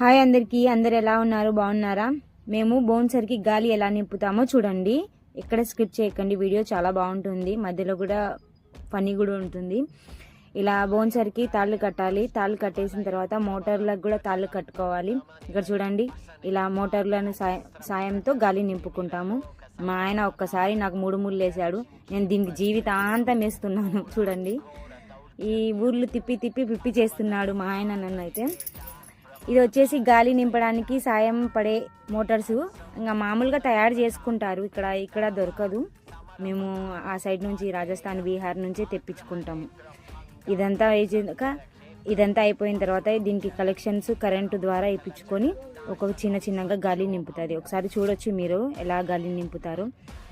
Hi అందరికీ అందరు ఎలా ఉన్నారు? బాగున్నారా? మేము బోన్సర్కి గాలి ఎలా నింపుతామో చూడండి. ఎక్కడ స్కిప్ చేయకండి వీడియో చాలా బాగుంటుంది. మధ్యలో కూడా ఫనీ కూడా ఉంటుంది. ఇలా బోన్సర్కి తాళ్ళు కట్టాలి. తాళ్ళు కట్టేసిన తర్వాత మోటార్లకు కూడా తాళ్ళు కట్టుకోవాలి. ఇక్కడ చూడండి ఇలా మోటార్లను సాయంతో గాలి నింపుకుంటాము. మా ఆయన ఒక్కసారి నాకు మూడు ముళ్ళు వేసాడు నేను దీనికి జీవితాంతం వేస్తున్నాను. చూడండి. ఈ ఊర్లు తిప్పి తిప్పి పిప్పి చేస్తున్నాడు మా ఆయన నన్ను అయితే ఇది వచ్చేసి గాలి నింపడానికి సాయం పడే మోటార్స్. ఇంకా మామూలుగా తయారు చేసుకుంటారు. ఇక్కడ ఇక్కడ దొరకదు. మేము ఆ సైడ్ నుంచి రాజస్థాన్ బీహార్ నుంచి తెప్పించుకుంటాము. ఇదంతా వేసాక ఇదంతా అయిపోయిన తర్వాత దీనికి కలెక్షన్స్ కరెంటు ద్వారా ఇప్పించుకొని ఒక చిన్న చిన్నగా గాలి నింపుతుంది. ఒకసారి చూడొచ్చు మీరు ఎలా గాలి నింపుతారు.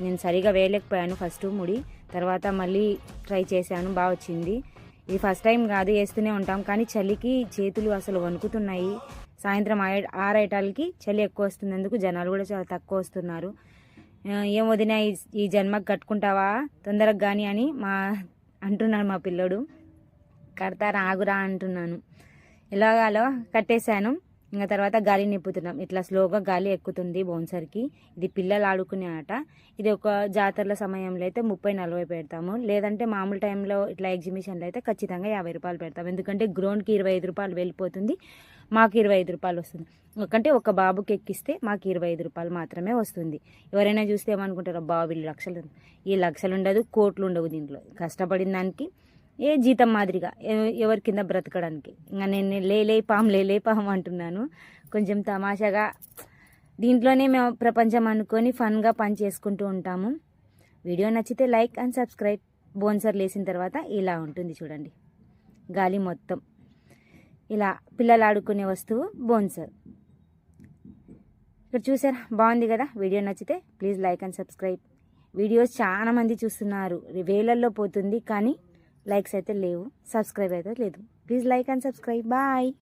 నేను సరిగా వేయలేకపోయాను ఫస్ట్ ముడి. తర్వాత మళ్ళీ ట్రై చేశాను. బాగా వచ్చింది. ఇది ఫస్ట్ టైం కాదు వేస్తూనే ఉంటాం. కానీ చలికి చేతులు అసలు వణుకుతున్నాయి. సాయంత్రం ఆరైటాలకి చలి ఎక్కువ వస్తున్నందుకు జనాలు కూడా చాలా తక్కువ వస్తున్నారు. ఏం వదిన ఈ- ఈ జన్మకు కట్టుకుంటావా? తొందరగా కానీ అని మా అంటున్నాడు మా పిల్లడు. కడతారా ఆగురా అంటున్నాను. ఎలాగాలో కట్టేశాను. ఇంకా తర్వాత గాలి నింపుతున్నాం. ఇట్లా స్లోగా గాలి ఎక్కుతుంది బౌన్సర్కి. ఇది పిల్లలు ఆడుకునే ఆట. ఇది ఒక జాతరల సమయంలో అయితే ముప్పై నలభై పెడతాము. లేదంటే మామూలు టైంలో ఇట్లా ఎగ్జిబిషన్లో అయితే ఖచ్చితంగా యాభై రూపాయలు పెడతాం ఎందుకంటే గ్రౌండ్కి ఇరవై ఐదు రూపాయలు వెళ్ళిపోతుంది. మాకు ఇరవై ఐదు రూపాయలు వస్తుంది. ఎందుకంటే ఒక బాబుకి ఎక్కిస్తే మాకు ఇరవై ఐదు రూపాయలు మాత్రమే వస్తుంది. ఎవరైనా చూస్తే ఏమనుకుంటారు బాబు వీళ్ళు లక్షలు ఈ లక్షలు ఉండదు కోట్లు ఉండవు దీంట్లో. కష్టపడిన దానికి ఏ జీతం మాదిరిగా ఎవరి కింద బ్రతకడానికి. ఇంకా నేను లేలే పాము లేలే పాము అంటున్నాను. కొంచెం తమాషాగా దీంట్లోనే మేము ప్రపంచం అనుకొని ఫన్గా పని చేసుకుంటూ ఉంటాము. వీడియో నచ్చితే లైక్ అండ్ సబ్స్క్రైబ్. బోన్సర్ లేసిన తర్వాత ఇలా ఉంటుంది చూడండి. గాలి మొత్తం. ఇలా పిల్లలు ఆడుకునే వస్తువు బోన్సర్. ఇక్కడ చూసారా? బాగుంది కదా? వీడియో నచ్చితే please like and subscribe. Videos చాలామంది చూస్తున్నారు. వేలల్లో పోతుంది కానీ లైక్స్ అయితే లేవు సబ్స్క్రైబ్ అయితే లేదు. Please like and subscribe. Bye.